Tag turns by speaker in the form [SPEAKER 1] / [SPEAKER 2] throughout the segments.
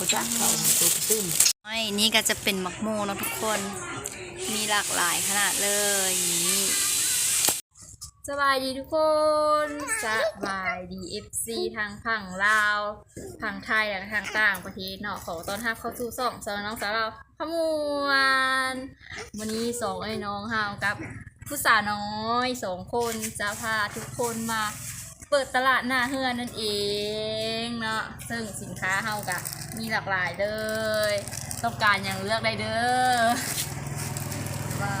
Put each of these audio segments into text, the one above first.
[SPEAKER 1] บุจักเขาตัวตื้น
[SPEAKER 2] ไม่นี่ก็จะเป็นมักโมเนาะทุกคน มีหลากหลายขนาดเลยนี่
[SPEAKER 3] สบายดีทุกคน สบายดี FC ทางฝั่งลาวทางไทยและทางต่างประเทศเนาะขอต้อนรับเข้าสู่สองสาวน้องสาวเราขมวนวันนี้สองไอ้น้องฮาวกับผู้สาวน้อยสองคนจะพาทุกคนมา เปิดตลาดหน้าเฮือนนั่นเองเนาะซึ่งสินค้าเฮากะมีหลากหลายเลย ต้องการอย่างเลือกได้เด้อว่า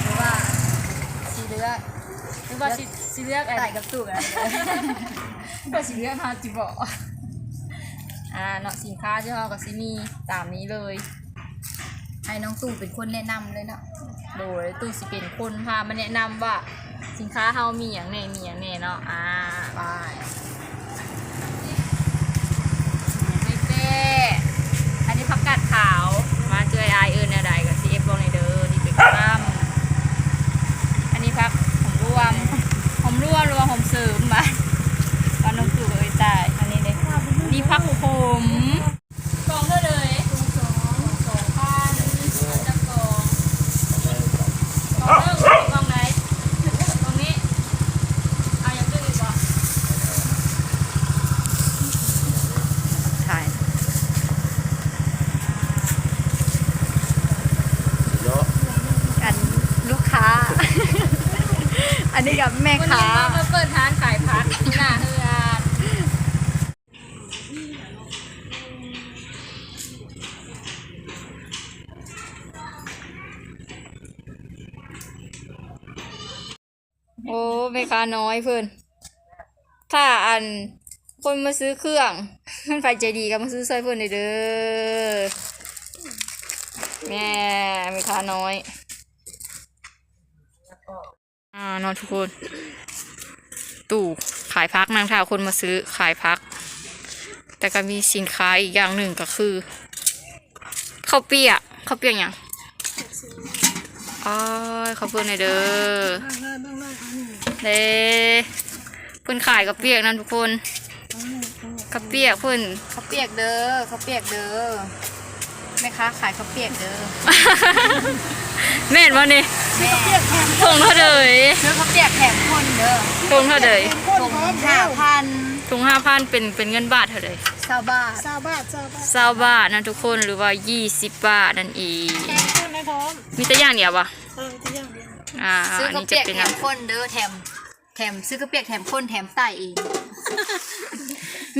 [SPEAKER 3] หรือว่าสีเลือกหรือว่าสีสีเลือกอะไรกับตู้กัน ก็สีเลือกฮาจิบอกอ่าเนาะสินค้าที่เฮากับซิมีตามนี้เลยให้น้องตู้เป็นคนแนะนำเลยเนาะโดยตู้สิเป็นคนพามาแนะนำว่า สินค้าเฮามีอย่างแน่มีอย่างแน่เนาะอ่าไปเต้อันนี้ผักกาดขาว มาเจอไอเอิญแนวใดกับซีเอฟลงในเด้อนี่เป็นกล้ามอันนี้พักหอมรวมหอมรวมหรือว่าหอมเสริมมาตอนน้องตู่เอ้ยตายอันนี้เลยนี่พักผมกองเท่าเลยสองสองพันจับกองกองเริ่มกองไหนกองนี้เอาอย่างอื่นอีกบ่
[SPEAKER 2] ถ่าย
[SPEAKER 1] เนาะ
[SPEAKER 2] อันลูกค้า อันนี้กับแม่ค้า
[SPEAKER 3] มาเปิดร้านขายพักที่หน้าเฮือน
[SPEAKER 2] โอ้แม่ค้าน้อยเพิ่อนถ้าอันคนมาซื้อเครื่องมันไฟใจดีก็มาซื้อซอยเพิ่อนเด้อแม่แม่ค้าน้อย อ่าเนอนทุกคน ตู่ขายพักนางท่าคนมาซื้อขายพัก แต่ก็มีสินค้าอีกอย่างหนึ่งก็คือข้าวเปียกข้าวเปียกหยังอ๋อข้าวเปียกในอยเด้อเด้เพิ่นขายข้าวเปียกนั่นทุกคนข้าวเปียกเพิ่น
[SPEAKER 3] ข้าวเปียกเด้อข้าวเปียกเด้อแม่ค้าขายข้าวเปียกเด้อ
[SPEAKER 2] แม่นบ่นี่
[SPEAKER 3] แม่
[SPEAKER 2] ทงเท่าเดย
[SPEAKER 3] เนื้อข้าวเปียกแถมคนเด้อ
[SPEAKER 2] ทงเท่าเดย
[SPEAKER 3] ถุงห้าพัน
[SPEAKER 2] ทงห้าพันเป็นเป็นเงินบาทเท่าเดย
[SPEAKER 3] ซาบาท
[SPEAKER 1] ซาบาทซาบาท
[SPEAKER 2] เศร้าบาทนะทุกคนหรือว่ายี่สิบบาทนั่นเอง
[SPEAKER 1] คนในพร้อม
[SPEAKER 2] มีแต่อย่างเดียวปะ
[SPEAKER 1] เออที่อย่างเดียว
[SPEAKER 2] อ่า
[SPEAKER 3] ซื้อ
[SPEAKER 2] อัน
[SPEAKER 3] ข้าว
[SPEAKER 2] นี้จะ
[SPEAKER 3] เปียก
[SPEAKER 2] เป็น
[SPEAKER 3] แถ
[SPEAKER 2] อั
[SPEAKER 3] ม
[SPEAKER 2] น
[SPEAKER 3] คนเด้อแถมแถมซื้อข้าวเปียกแถมคนแถมใต้เอง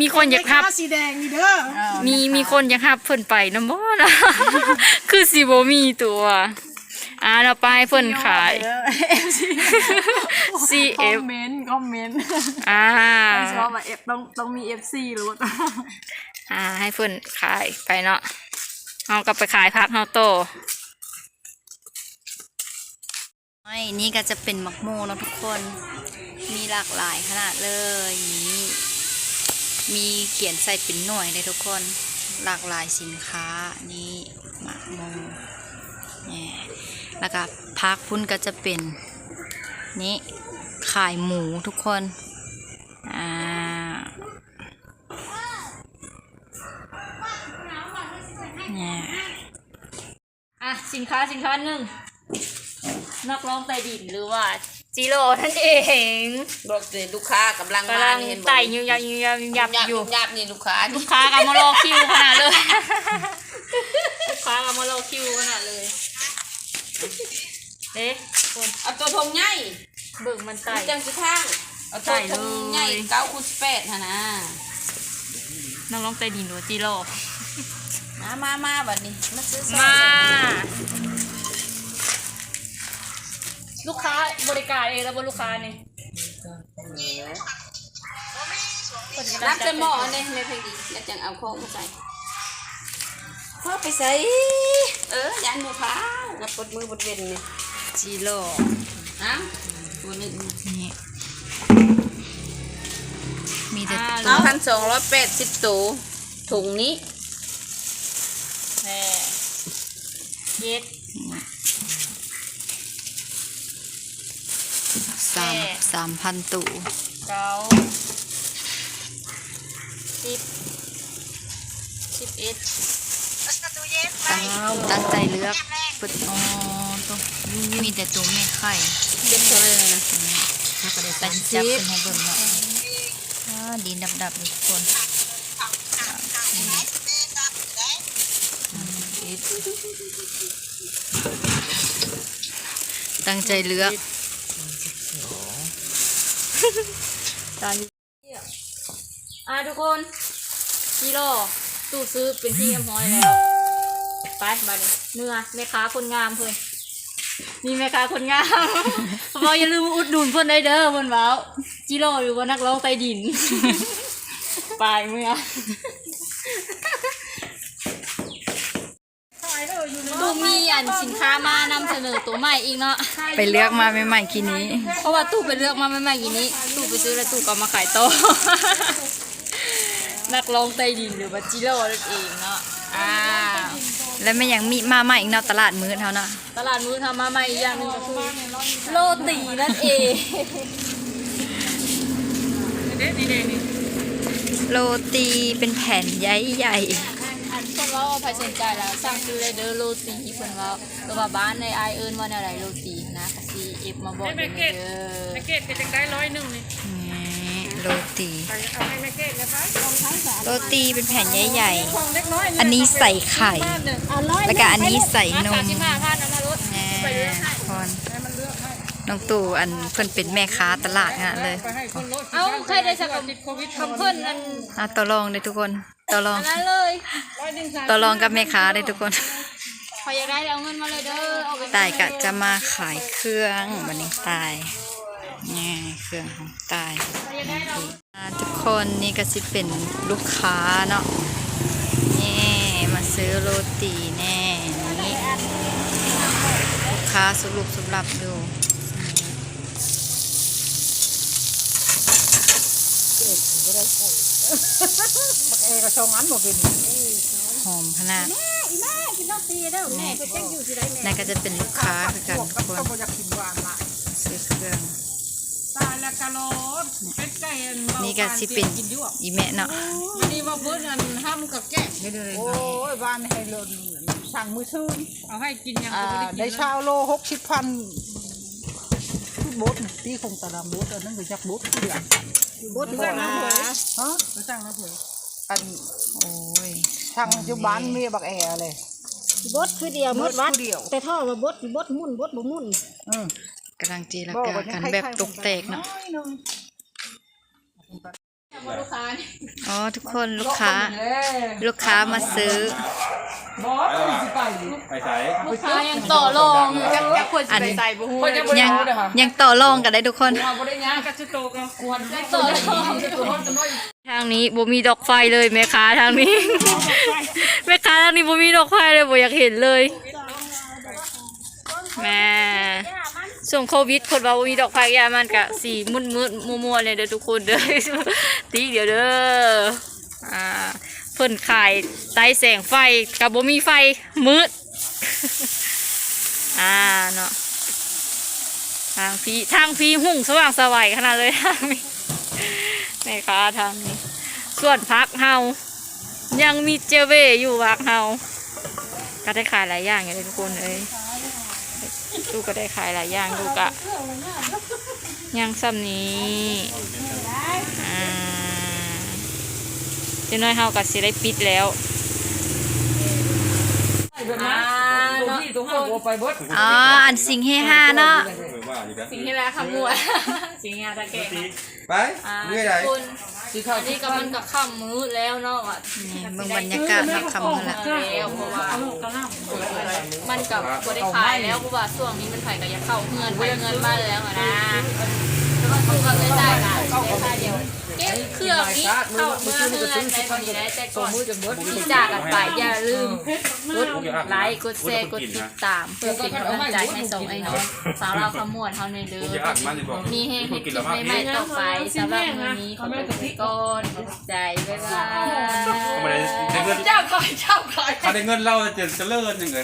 [SPEAKER 2] มีคนอยากทับ
[SPEAKER 1] สีแดงนี่เด้อ
[SPEAKER 2] มีมีคนอยากทับเพิ่นไปนะบ่นะคือสิบ่มีตัว อ่าเราไปให้เพิ่นขาย
[SPEAKER 1] คอ
[SPEAKER 2] CF
[SPEAKER 1] มเมนต์คอมเมนต์
[SPEAKER 2] อ่า
[SPEAKER 1] ชอบว่าเอฟต้องต้องมีเอฟซีหรือว่า
[SPEAKER 2] อ่า ให้เพิ่นขายไปเนาะเอากลับไปขายพักเฮาโตไม่นี่ก็จะเป็นมักโมเนาะทุกคน มีหลากหลายขนาดเลยนี่มีเขียนใส่เป็นหน่วยเลยทุกคน หลากหลายสินค้านี่มักโมเนี่ย แล้วก็พักพุ่นก็จะเป็นนี่ขายหมูทุกคนอ่าเนี่ยอะสินค้าสินค้าหนึ่งนักร้องไต่ดินหรือว่าจิโร่นั่นเอง
[SPEAKER 4] บอกเลยลูกค้ากำลัง
[SPEAKER 2] กำ
[SPEAKER 4] มา
[SPEAKER 2] ลัง
[SPEAKER 4] นี่เห็นบ่
[SPEAKER 2] ไต่ยุบยับยุบยับยุบยับ
[SPEAKER 4] ยับ
[SPEAKER 2] อยู่
[SPEAKER 4] ยับนี่ลูกค้า
[SPEAKER 2] ลูกค้ากำมารอคิวขนาดเลย ลูกค้ากำมารอคิวขนาดเลย เอ๊ะคน
[SPEAKER 4] เอาตัวทงใหญ่
[SPEAKER 2] เบิ่งมันไต่
[SPEAKER 4] จังสิข้างเอาตัว
[SPEAKER 2] ไต่
[SPEAKER 4] ทงใหญ่
[SPEAKER 2] เลย
[SPEAKER 4] เก้าคูณสิบแปดฮะนะ
[SPEAKER 2] นักร้องไต่ดินหรือว่าจิโร่
[SPEAKER 4] มามามาบัดนี้มาซื้อซอย
[SPEAKER 2] มา ลูกค้าบริการเองแล้วบนลูกค้านี่
[SPEAKER 4] รับจะหม้อเนี่ยไม่เพลงดีแล้วจังเอาของมาใส่ พ่อไปใส่เออยันมือพร้าวนับปดมือบดเวนเนี่ย
[SPEAKER 2] จิโร่
[SPEAKER 4] เอ้าตัวหนึ่ง
[SPEAKER 2] นี่มีแต่
[SPEAKER 4] สองพันสองร้อยแปดสิบตัวถุงนี้
[SPEAKER 2] แม่เย็ด
[SPEAKER 5] สามสามพันตู่
[SPEAKER 2] เก้าสิบ
[SPEAKER 3] เอ็ด
[SPEAKER 2] ตั้งตั้งใจเลือกปึดอ๋อตัวมีแต่ตัวไม่ไข่
[SPEAKER 4] เจ็บเลยนะ
[SPEAKER 2] ตันจับขึ้นให้เบิ่งเนาะอ่าดีดับดับๆทุกคนตั้งใจเลือก
[SPEAKER 3] ตอนอะทุกคนกิโลตู้ซื้อเป็นที่เรียบร้อยแล้ว ไปมาดิเนื้อแม่ค้าคนงามเพื่อนนี่แม่ค้าคนงาม บอกอย่าลืมอุดหนุนเพื่อนได้เด้อเพื่อนเว้าจิโร่อยู่กับนักร้องใต้ดิน ไปเมื่อตู้มีอันสินค้ามานำเสนอตัวใหม่อีกเนาะ
[SPEAKER 2] ไปเลือกมาใหม่ๆกี่นี้
[SPEAKER 3] เพราะว่าตู้ไปเลือกมาใหม่ๆอย่างนี้ ตู้ไปซื้อแล้วตู้ก็เอามาขายต่อ นักร้องใต้ดินหรือว่าจิโร่นั่นเองเนาะ อ่า
[SPEAKER 2] แล้วไม่ยังมีมาใหม่อีกเนาะตลาดมื้อเท่าเนาะ
[SPEAKER 3] ตลาดมื้อทำมาใหม่อีกอย่างหนึงก็คือโรตีนั่นเอง
[SPEAKER 2] โรตีเป็นแผ่นใหญ่
[SPEAKER 3] อันคนว่าใครสนใจแล้วสั่งซื้อเลยเด้อโรตีเพิ่นว่าตัวว่าบ้านในไอายเอิ้นว่าแนวไหนโรตีนะกะซีเอฟมาบอกเด้อเด้อ
[SPEAKER 6] แม่เกดก็จะได้ร้อยหนึ่งนี่
[SPEAKER 2] ๆนี่ โรตี
[SPEAKER 6] เอาให้แม่เกดนะคะของทั้งสาม
[SPEAKER 2] โรตีเป็นแผ่นใหญ่
[SPEAKER 6] ของเล็กน้อย
[SPEAKER 2] ๆอันนี้ใส่ไข่ แล้วก็อันนี้ใส่นม
[SPEAKER 3] สามสิบห้าพันเอามารถ
[SPEAKER 2] แน่พรน้องตู่อันเพิ่นเป็นแม่ค้าตลาดขนาดเลย
[SPEAKER 6] ไปให้คนรถ
[SPEAKER 3] เอ้าใครได้สักกับคำเพิ่นอัน
[SPEAKER 2] อะต่อรองเลยทุกคนต่อรอง
[SPEAKER 3] อันนั้นเลย
[SPEAKER 6] ร้อยหนึ่งสาม
[SPEAKER 2] ต่อรองกับแม่ค้าเลยทุกคน
[SPEAKER 3] พออยากได้เอาเงินมาเลยเด้อเอาไป
[SPEAKER 2] ตายกะจะมาขายเครื่องวันนี้ตายนี่ เครื่องของตายอ่าทุกคนนี่ก็สิเป็นลูกค้าเนาะนี่มาซื้อโรตีแน่นี่ลูกค้าสุรุปสุรับดู
[SPEAKER 6] เอกชงอันหมดเป็น
[SPEAKER 2] หอมขนาดนั่นก็จะเป็นลูกค้าคือกันทุกคน
[SPEAKER 6] ก็บ่อยากกินหวานละ
[SPEAKER 2] ซื้อเครื่อง
[SPEAKER 6] ตายแล้วกะโลดเป็ดไก่อันเบา
[SPEAKER 2] นี่ก็สิเป็น
[SPEAKER 6] กินอยู่อะ
[SPEAKER 2] อีแม่เนาะ
[SPEAKER 6] นี่ว่าเพิ่นอันห้ามกับแก้ไม่เลยโอ้ยบ้านให้ลนสั่งมือซื้อเอาให้กินยัง
[SPEAKER 7] อ่า
[SPEAKER 6] ก็ม่
[SPEAKER 7] ได้
[SPEAKER 6] กิน
[SPEAKER 7] เช้าโลหกสิบพันที่บดน่ะตีคงตารางบดอันนั้นก็จักบดเดือน
[SPEAKER 6] บดเพื่อนน้ำเผย
[SPEAKER 7] ฮะ
[SPEAKER 6] ไปสั่งน้ำเผย
[SPEAKER 7] อัน
[SPEAKER 2] โอ้ย
[SPEAKER 7] ทางจุบ้านเมียบักแอเลย
[SPEAKER 8] บดคือเดียวหมดวัด
[SPEAKER 7] ผู้เดียว
[SPEAKER 8] แต่ท่อว่าบดบดมุ่นบดบ่มุ่น
[SPEAKER 7] อืม
[SPEAKER 2] กำลังจีละ
[SPEAKER 7] บอก
[SPEAKER 2] กา
[SPEAKER 7] ว่า
[SPEAKER 2] กัน
[SPEAKER 7] ให้
[SPEAKER 2] แบบ
[SPEAKER 7] ใคร
[SPEAKER 2] ตกแตกเนาะ
[SPEAKER 7] อยหนึ่ง
[SPEAKER 3] ลูกค้านี่
[SPEAKER 2] อ๋อทุกคนลูกค้า ลูกค้ามาซื้อ
[SPEAKER 9] ไปใส่
[SPEAKER 3] ลูกค้ายังต่อรองยังยังควร
[SPEAKER 2] อั
[SPEAKER 3] จะ
[SPEAKER 2] น
[SPEAKER 3] ไปใส่บุหู
[SPEAKER 2] ยังยังต่อรองกันได้ทุกคน
[SPEAKER 6] ก็จะโตกันควร
[SPEAKER 3] ต่อรอง
[SPEAKER 1] ทางนี้บ่มีดอกไฟเลยแม่ค้าทางนี้ แม่ค้าทางนี้บ่มีดอกไฟเลยบ่อยากเห็นเลย แม่ ช่วงโควิดคนว่าบ่มีดอกไฟยามันกะสีมืดๆมัวๆเลยเด้อทุกคนเด้อ ตีเดี๋ยวเด้ออ่าเพิ่นขายใต้แสงไฟกับบ่มีไฟมืด อ่าเนาะทางพีทางพีหุ่งสว่างสวัยขนาดเลยทางนี้แม่ค้าทางนี้ส่วนพักเฮายังมีเจเวอยู่พักเฮาก็ได้ขายหลายอย่างอยู่เลยทุกคนเอ้ย ลูกก็ได้ขายหลายอย่างลูกอะยังซ้ำนี้อ่าเจ้าน้อยเฮาก็สิได้ปิดแล้ว
[SPEAKER 3] อ่าเนาะ
[SPEAKER 6] ที่ตรงห้างบัวไปบด
[SPEAKER 2] อ๋ออันสิงเฮฮาเนาะ
[SPEAKER 9] เออว่าอยู่นะ
[SPEAKER 3] สิ่งที่แล้วขมวดสิ่งที่ตะแกรง
[SPEAKER 9] ไป
[SPEAKER 3] อ่า
[SPEAKER 9] เมื่อยไหน
[SPEAKER 3] ทุกคนอันนี้ก็มันกับค่ำมื้อแล้วเนาะอะ
[SPEAKER 2] นี่เบิ่งบรรยากาศรับคำนั่นแหละ
[SPEAKER 3] แล้วเพราะว่ามันกับบริขายแล้วเพราะว่าช่วงนี้มันไผ่ก็อยากเข้าเงินไปเงินบ้านแล้วอะนะแล้วก็คือก็เลยได้ละได้ค่าเดียวเก็บเครื่องนี้เข้าเมื่อเงินในวันนี้แต่ก่อนที่จากกันไปอย่าลืมกดไลค์กดแชร์กดติดตามเพื่อเป็นกำลังใจให้สองไอ้น้องสาวเราขมวดเท่าในเด้
[SPEAKER 9] อมันจะบอก
[SPEAKER 3] อมีให้เห็นคลิปใหม่ๆต่อไปสำหรับวันนี้ขอบคุณก่อนใจบ๊ายบาย
[SPEAKER 6] เจ้าคอยเจ้าคอย
[SPEAKER 9] ถ้าได้เงินเราจะเจริญยังไง